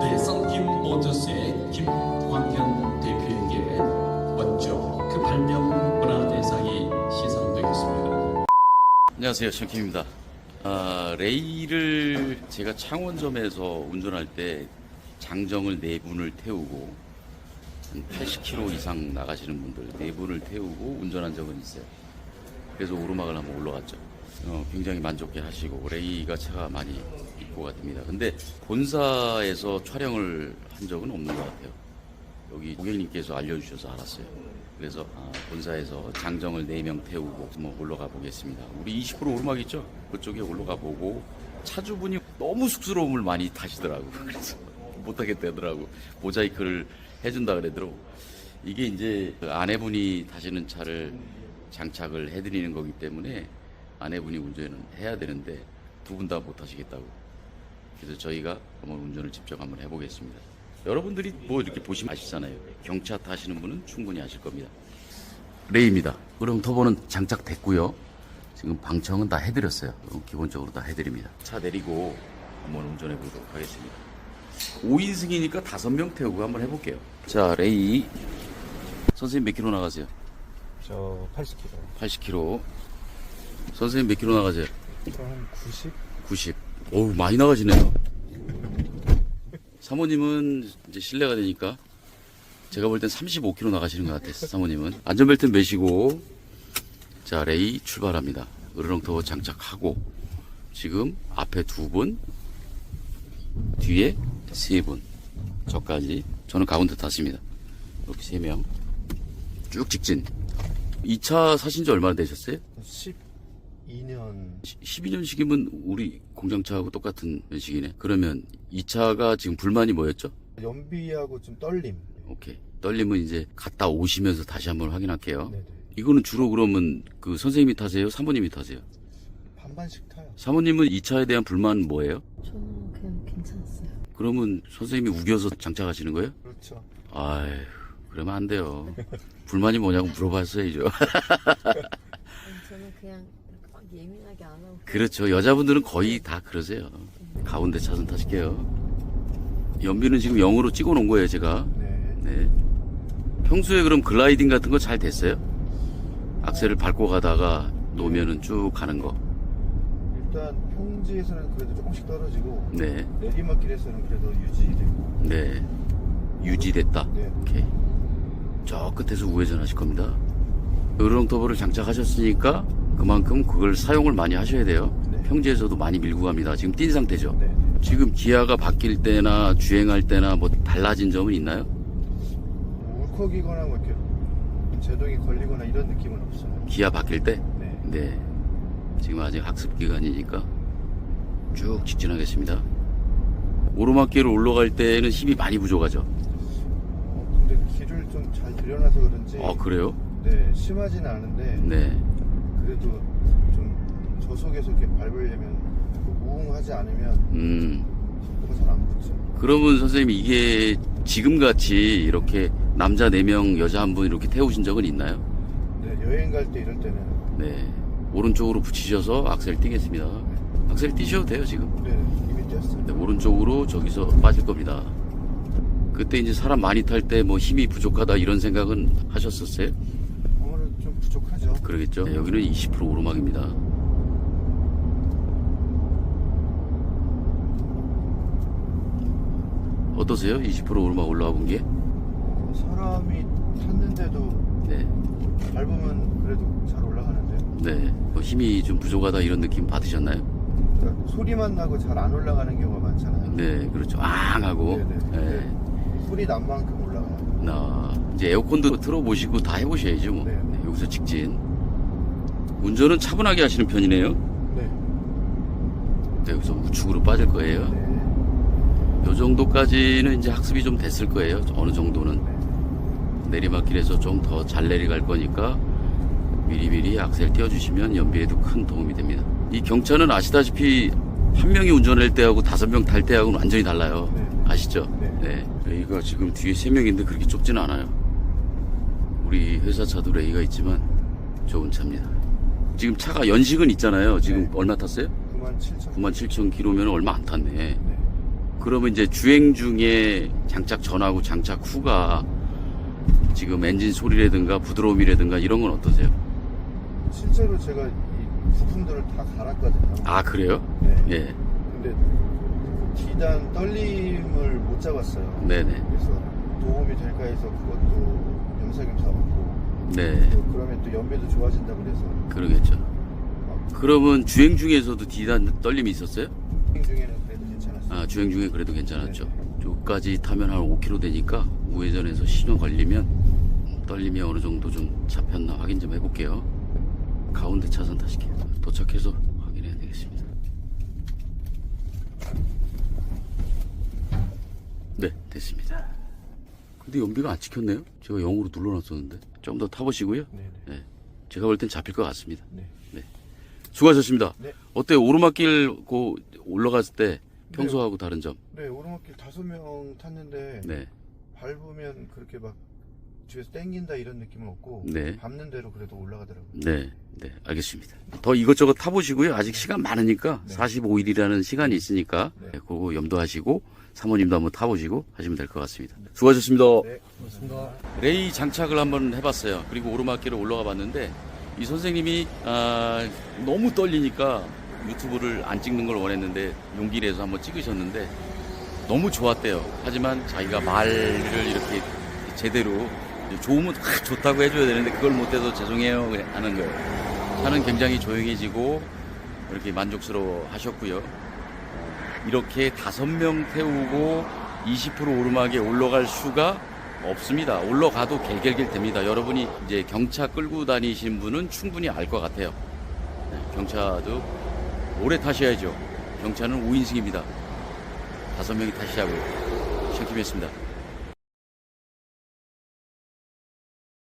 네, 썬김 모터스의 김광현 대표에게 먼저 그 발명 문화 대상이 시상되겠습니다. 안녕하세요, 정킴입니다. 아, 레이를 제가 창원점에서 운전할 때 장정을 네 분을 태우고 한 80km 이상 나가시는 분들 네 분을 태우고 운전한 적은 있어요. 그래서 오르막을 한번 올라갔죠. 어, 굉장히 만족해 하시고 레이가 차가 많이 입고 같습니다. 근데 본사에서 촬영을 한 적은 없는 것 같아요. 여기 고객님께서 알려주셔서 알았어요. 그래서 아, 본사에서 장정을 4명 태우고 한번 올라가 보겠습니다. 우리 20% 오르막 있죠? 그쪽에 올라가 보고 차주분이 너무 쑥스러움을 많이 타시더라고. 그래서 못하겠다더라고. 모자이크를 해준다 그러더라고. 이게 이제 그 아내분이 타시는 차를 장착을 해드리는 거기 때문에 아내분이 운전을 해야 되는데 두 분 다 못하시겠다고. 그래서 저희가 한번 운전을 직접 한번 해보겠습니다. 여러분들이 뭐 이렇게 보시면 아시잖아요. 경차 타시는 분은 충분히 아실 겁니다. 레이입니다. 그럼 터보는 장착됐고요. 지금 방청은 다 해드렸어요. 기본적으로 다 해드립니다. 차 내리고 한번 운전해 보도록 하겠습니다. 5인승이니까 5명 태우고 한번 해볼게요. 자, 레이. 선생님 몇 킬로 나가세요? 저 80kg. 80킬로. 선생님 몇 킬로 나가세요? 저한 90? 90. 어우, 많이 나가시네요. 사모님은 이제 실내가 되니까 제가 볼 땐 35km 나가시는 것 같아요, 사모님은. 안전벨트 매시고, 자, 레이 출발합니다. 으르렁터보 장착하고, 지금 앞에 두 분, 뒤에 세 분, 저까지. 저는 가운데 탔습니다. 이렇게 세 명. 쭉 직진. 이 차 사신 지 얼마나 되셨어요? 12년 12년식이면 우리 공장차하고 똑같은 연식이네. 그러면 이 차가 지금 불만이 뭐였죠? 연비하고 좀 떨림. 오케이. 떨림은 이제 갔다 오시면서 다시 한번 확인할게요. 네네. 이거는 주로 그러면 그 선생님이 타세요? 사모님이 타세요? 반반씩 타요. 사모님은 이 차에 대한 불만 뭐예요? 저는 그냥 괜찮았어요. 그러면 선생님이 우겨서 장착하시는 거예요? 그렇죠. 아휴, 그러면 안 돼요. 불만이 뭐냐고 물어봤어야죠. 저는 그냥 예민하게 안 하고 그렇죠. 여자분들은 거의 다 그러세요. 가운데 차선 타실게요. 연비는 지금 0으로 찍어 놓은 거예요, 제가. 네. 네. 평소에 그럼 글라이딩 같은 거 잘 됐어요? 악셀을 밟고 가다가 놓으면은 쭉 가는 거. 일단 평지에서는 그래도 조금씩 떨어지고 네. 내리막길에서는 그래도 유지되고. 네. 유지됐다. 네. 오케이. 저 끝에서 우회전 하실 겁니다. 으르렁터보를 장착하셨으니까 그만큼 그걸 사용을 많이 하셔야 돼요. 네. 평지에서도 많이 밀고 갑니다. 지금 뛴 상태죠. 네. 지금 기아가 바뀔 때나 주행할 때나 뭐 달라진 점은 있나요? 뭐 울컥이거나 뭐 이렇게 제동이 걸리거나 이런 느낌은 없어요. 기아 바뀔 때? 네. 네. 지금 아직 학습 기간이니까 쭉 직진하겠습니다. 오르막길을 올라갈 때는 힘이 많이 부족하죠. 어, 근데 길을 좀 잘 들여놔서 그런지. 아, 그래요? 네. 심하진 않은데 네. 그래도 좀 저속에서 이렇게 밟으려면 우웅하지 않으면 음. 속도가 잘안 붙죠. 그러면 선생님 이게 지금 같이 이렇게 남자 4명, 여자 한분 이렇게 태우신 적은 있나요? 네, 여행 갈 때 이럴 때는 네. 오른쪽으로 붙이셔서 악셀 띄겠습니다. 악셀 띄셔도 돼요, 지금. 네, 이미 뛰었어요. 네, 오른쪽으로 저기서 빠질 겁니다. 그때 이제 사람 많이 탈 때 뭐 힘이 부족하다 이런 생각은 하셨었어요? 아무래도 좀 부족하죠. 그러겠죠. 네, 여기는 20% 오르막입니다. 어떠세요? 20% 오르막 올라와 본 게? 어, 사람이 탔는데도 네. 밟으면 그래도 잘 올라가는데요. 네. 뭐 힘이 좀 부족하다 이런 느낌 받으셨나요? 그러니까 소리만 나고 잘 안 올라가는 경우가 많잖아요. 네, 그렇죠. 앙 하고. 네네. 네. 네. 소리 난 만큼 올라가요. 나 이제 에어컨도 틀어보시고 다 해보셔야죠. 뭐. 네. 네, 여기서 직진. 운전은 차분하게 하시는 편이네요. 네. 네, 여기서 우측으로 빠질 거예요. 네. 요 정도까지는 이제 학습이 좀 됐을 거예요. 어느 정도는. 내리막길에서 좀 더 잘 내려갈 거니까 미리미리 악셀 띄워주시면 연비에도 큰 도움이 됩니다. 이 경차는 아시다시피 한 명이 운전할 때하고 다섯 명 탈 때하고는 완전히 달라요. 네. 아시죠? 네. 레이가 지금 뒤에 세 명인데 그렇게 좁지는 않아요. 우리 회사 차도 레이가 있지만 좋은 차입니다. 지금 차가 연식은 있잖아요. 지금 네. 얼마 탔어요? 9만 7천. 9만 7천 킬로면 얼마 안 탔네. 네. 그러면 이제 주행 중에 장착 전하고 장착 후가 지금 엔진 소리라든가 부드러움이라든가 이런 건 어떠세요? 실제로 제가 이 부품들을 다 갈았거든요. 아 그래요? 네. 예, 근데 D단 떨림을 못 잡았어요. 네네, 그래서 도움이 될까 해서 그것도 겸사겸사 네, 또 그러면 또 연비도 좋아진다 그래서 그러겠죠. 어, 그러면 주행 중에서도 D단 떨림이 있었어요? 주행 중에는 그래도 괜찮았어요. 아 주행 중에 그래도 괜찮았죠. 저까지 타면 한 5km 되니까 우회전해서 신호 걸리면 떨림이 어느 정도 좀 잡혔나 확인 좀 해볼게요. 가운데 차선 다시게요. 도착해서 확인해야 되겠습니다. 네, 됐습니다. 근데 연비가 안 찍혔네요? 제가 0으로 눌러놨었는데. 좀 더 타보시고요. 네네. 네. 제가 볼 땐 잡힐 것 같습니다. 네. 수고하셨습니다. 네. 어때요? 오르막길 그 올라갔을 때 평소하고 다른 점? 네, 오르막길 다섯 명 탔는데 네. 밟으면 그렇게 막 뒤에서 땡긴다 이런 느낌은 없고 네. 밟는 대로 그래도 올라가더라고요. 네, 네, 알겠습니다. 더 이것저것 타보시고요. 아직 시간 많으니까 네. 45일이라는 시간이 있으니까 네. 네, 그거 염두하시고 사모님도 한번 타보시고 하시면 될 것 같습니다. 수고하셨습니다. 네, 고맙습니다. 레이 장착을 한번 해봤어요. 그리고 오르막길을 올라가 봤는데 이 선생님이 아, 너무 떨리니까 유튜브를 안 찍는 걸 원했는데 용기를 내서 한번 찍으셨는데 너무 좋았대요. 하지만 자기가 말을 이렇게 제대로 좋으면 아, 좋다고 해줘야 되는데 그걸 못해서 죄송해요 하는 거예요. 차는 굉장히 조용해지고 이렇게 만족스러워 하셨고요. 이렇게 다섯 명 태우고 20% 오르막에 올라갈 수가 없습니다. 올라가도 갤갤갤 됩니다. 여러분이 이제 경차 끌고 다니신 분은 충분히 알 것 같아요. 네, 경차도 오래 타셔야죠. 경차는 5인승입니다. 다섯 명이 타시자고요. 시작하겠습니다.